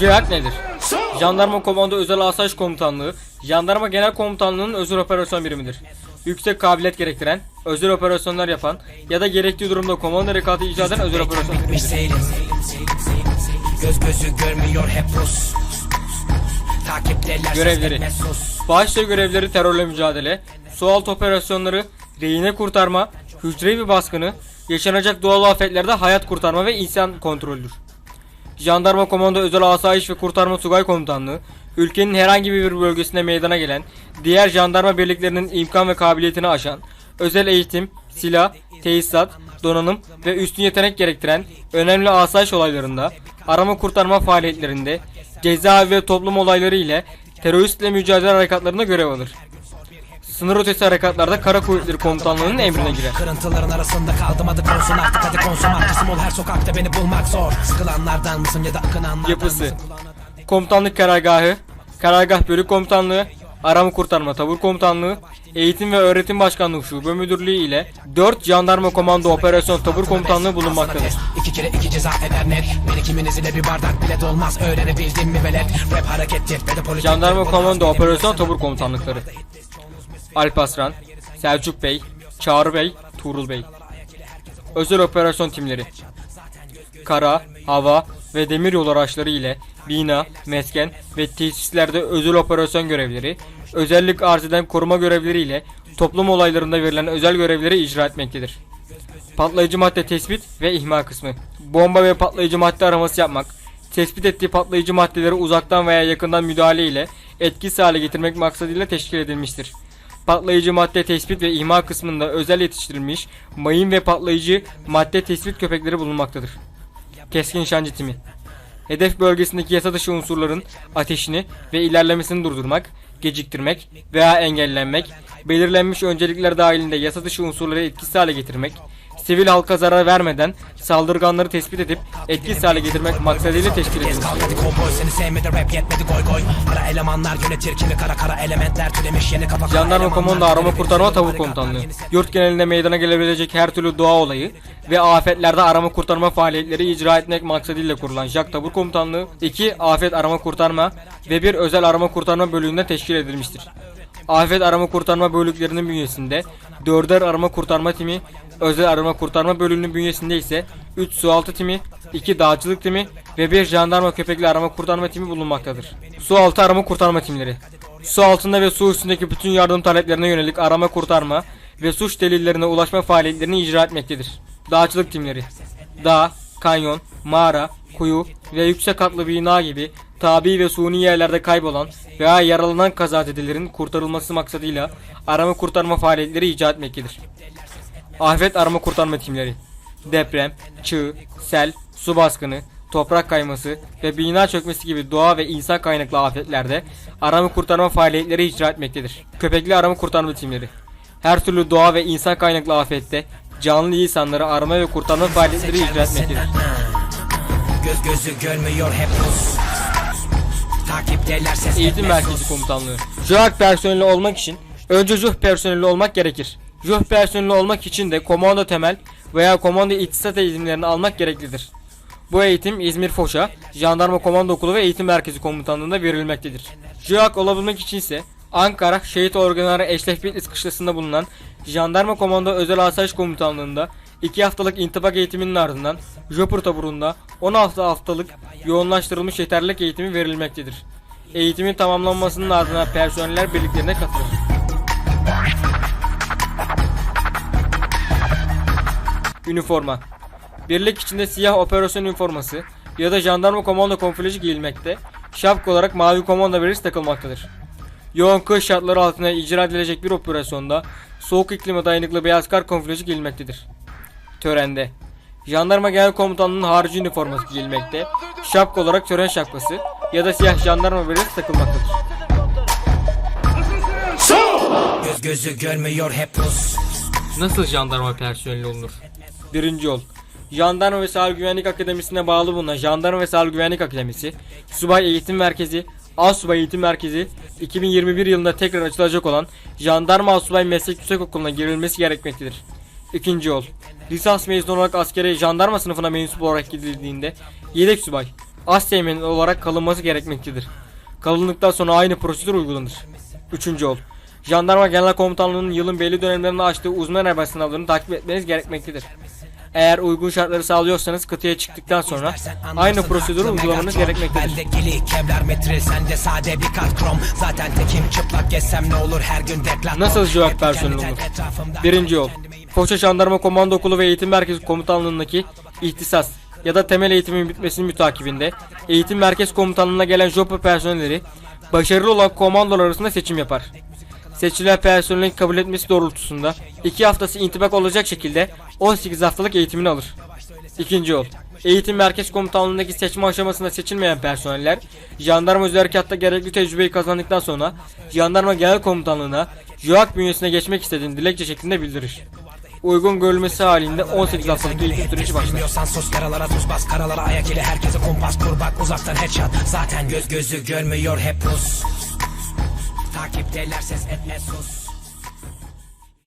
JÖAK nedir? Jandarma Komando Özel Asayiş Komutanlığı, Jandarma Genel Komutanlığı'nın özel operasyon birimidir. Yüksek kabiliyet gerektiren, özel operasyonlar yapan ya da gerektiği durumda komando harekatı icra eden özel operasyon Bir birimidir. seyrim Göz gözü görmüyor hep Rus Takipteler Görevleri. Başta görevleri terörle mücadele, sualtı operasyonları, rehine kurtarma, hücrevi baskını, yaşanacak doğal afetlerde hayat kurtarma ve insan kontrolüdür. Jandarma Komando Özel Asayiş ve Kurtarma Tugay Komutanlığı, ülkenin herhangi bir bölgesinde meydana gelen, diğer jandarma birliklerinin imkan ve kabiliyetini aşan, özel eğitim, silah, tesisat, donanım ve üstün yetenek gerektiren önemli asayiş olaylarında, arama kurtarma faaliyetlerinde, cezaevi ve toplum olayları ile teröristle mücadele harekatlarında görev alır. Sınır ötesi harekatlarda Kara Kuvvetleri Komutanlığı'nın emrine girer. Kırıntıların arasında kaldım adı konsun artık hadi konsum Arkasım ol her sokakta beni bulmak zor. Sıkılanlardan mısın ya da akınanlardan Yapısı. Mısın? Komutanlık Karargahı. Karargah Bölük Komutanlığı Arama Kurtarma Tabur Komutanlığı Eğitim ve Öğretim Başkanlığı Şube Müdürlüğü ile 4 Jandarma Komando Operasyon Tabur Komutanlığı bulunmaktadır. İki kere iki ceza eder net. Beni kiminiz ile bir bardak bile dolmaz. Öğrenebildin mi velet? Rap harekettir. Ve de politik Jandarma Komando Operasyon Tabur Komutanlıkları Alpaslan Selçuk Bey Çağrı Bey Tuğrul Bey Özel Operasyon Timleri Kara, hava ve demir yol araçları ile bina, mesken ve tesislerde özel operasyon görevleri, özellik arz eden koruma görevleri ile toplum olaylarında verilen özel görevleri icra etmektedir. Patlayıcı madde tespit ve ihmal kısmı. Bomba ve patlayıcı madde araması yapmak, tespit ettiği patlayıcı maddeleri uzaktan veya yakından müdahale ile etkisiz hale getirmek maksadıyla teşkil edilmiştir. Patlayıcı madde tespit ve ihmal kısmında özel yetiştirilmiş mayın ve patlayıcı madde tespit köpekleri bulunmaktadır. Keskin nişancı timi. Hedef bölgesindeki yasa dışı unsurların ateşini ve ilerlemesini durdurmak, geciktirmek veya engellenmek, belirlenmiş öncelikler dahilinde yasa dışı unsurları etkisiz hale getirmek, sivil halka zarar vermeden saldırganları tespit edip etkisiz hale getirmek maksadıyla teşkil kara Jandarma Komando Arama Kurtarma Tavuk Komutanlığı. Yurt genelinde meydana gelebilecek her türlü doğa olayı ve afetlerde arama kurtarma faaliyetleri icra etmek maksadıyla kurulan JAK Tabur Komutanlığı 2 Afet Arama Kurtarma ve bir Özel Arama Kurtarma bölüğünde teşkil edilmiştir. Afet Arama Kurtarma bölüklerinin bünyesinde 4'er Arama Kurtarma Timi, Özel Arama Kurtarma bölüğünün bünyesinde ise 3 sualtı timi, 2 dağcılık timi ve 1 jandarma köpekli arama kurtarma timi bulunmaktadır. Su altı arama kurtarma timleri. Su altında ve su üstündeki bütün yardım taleplerine yönelik arama kurtarma ve suç delillerine ulaşma faaliyetlerini icra etmektedir. Dağcılık timleri. Dağ, kanyon, mağara, kuyu ve yüksek katlı bina gibi tabi ve suni yerlerde kaybolan veya yaralanan kazazedelerin kurtarılması maksadıyla arama kurtarma faaliyetleri icra etmektedir. Afet arama kurtarma timleri. Deprem, çığ, sel, su baskını, toprak kayması ve bina çökmesi gibi doğa ve insan kaynaklı afetlerde arama kurtarma faaliyetleri icra etmektedir. Köpekli arama kurtarma timleri. Her türlü doğa ve insan kaynaklı afette canlı insanları arama ve kurtarma faaliyetleri icra etmektedir. Göz gözü görmüyor hep Rus Takipteler ses Eğitim Merkezi. Komutanlığı. JÖHAK personeli olmak için önce JUH personeli olmak gerekir. JUH personeli olmak için de komando temel veya komando ihtisas eğitimlerini almak gereklidir. Bu eğitim İzmir Foça, Jandarma Komando Okulu ve Eğitim Merkezi Komutanlığı'nda verilmektedir. JÖHAK olabilmek için ise Ankara Şehit Organları Eşref Bitlis kışlasında bulunan Jandarma Komando Özel Asayiş Komutanlığı'nda 2 haftalık intibak eğitiminin ardından Jopur taburunda 16 haftalık yoğunlaştırılmış yeterlilik eğitimi verilmektedir. Eğitimin tamamlanmasının ardından personeller birliklerine katılır. Üniforma Birlik içinde siyah operasyon üniforması ya da jandarma komando kamuflajı giyilmekte, şapka olarak mavi komando verisi takılmaktadır. Yoğun kış şartları altında icra edilecek bir operasyonda soğuk iklime dayanıklı beyaz kar kamuflajı giyilmektedir. Törende Jandarma Genel Komutanlığı'nın harici üniforması giyilmekte, şapka olarak tören şapkası ya da siyah jandarma verisi takılmaktadır. Göz gözü görmüyor hep Nasıl jandarma personeli olunur? Birinci yol. Jandarma ve Sahil Güvenlik Akademisi'ne bağlı bulunan Jandarma ve Sahil Güvenlik Akademisi, Subay Eğitim Merkezi, Asubay Eğitim Merkezi, 2021 yılında tekrar açılacak olan Jandarma Asubay Meslek Yüksekokulu'na girilmesi gerekmektedir. İkinci yol. Lisans mezunu olarak askere jandarma sınıfına mensup olarak gidildiğinde yedek subay, az teğmenli olarak kalınması gerekmektedir. Kalındıktan sonra aynı prosedür uygulanır. Üçüncü yol. Jandarma Genel Komutanlığı'nın yılın belli dönemlerinde açtığı uzman erbay sınavlarını takip etmeniz gerekmektedir. Eğer uygun şartları sağlıyorsanız kıtaya çıktıktan sonra aynı prosedürü uygulamanız gerekmektedir. Bende gili kevlar metril sende sade bir kat krom Zaten tekim çıplak gezsem ne olur her gün deklar Nasıl JOAK personeli olur? Birinci yol. Foça Jandarma Komando Okulu ve Eğitim Merkezi Komutanlığındaki ihtisas ya da temel eğitimin bitmesinin mütakibinde Eğitim Merkez Komutanlığına gelen JOPA personelleri başarılı olan komandolar arasında seçim yapar. Seçilen personelin kabul etmesi doğrultusunda 2 haftası intibak olacak şekilde 18 haftalık eğitimini alır. İkinci yol. Eğitim Merkez Komutanlığındaki seçme aşamasında seçilmeyen personeller, jandarma özel harekatta gerekli tecrübeyi kazandıktan sonra jandarma genel komutanlığına JOAK bünyesine geçmek istediğini dilekçe şeklinde bildirir. Uygun görülmesi halinde 18 haftalık eğitim süreci başlar. Sus yaralara tuz bas. Karalara ayak ile herkese kumpas. Kur bak uzaktan headshot. Zaten göz gözü görmüyor hep pus. Takipteler ses etme sus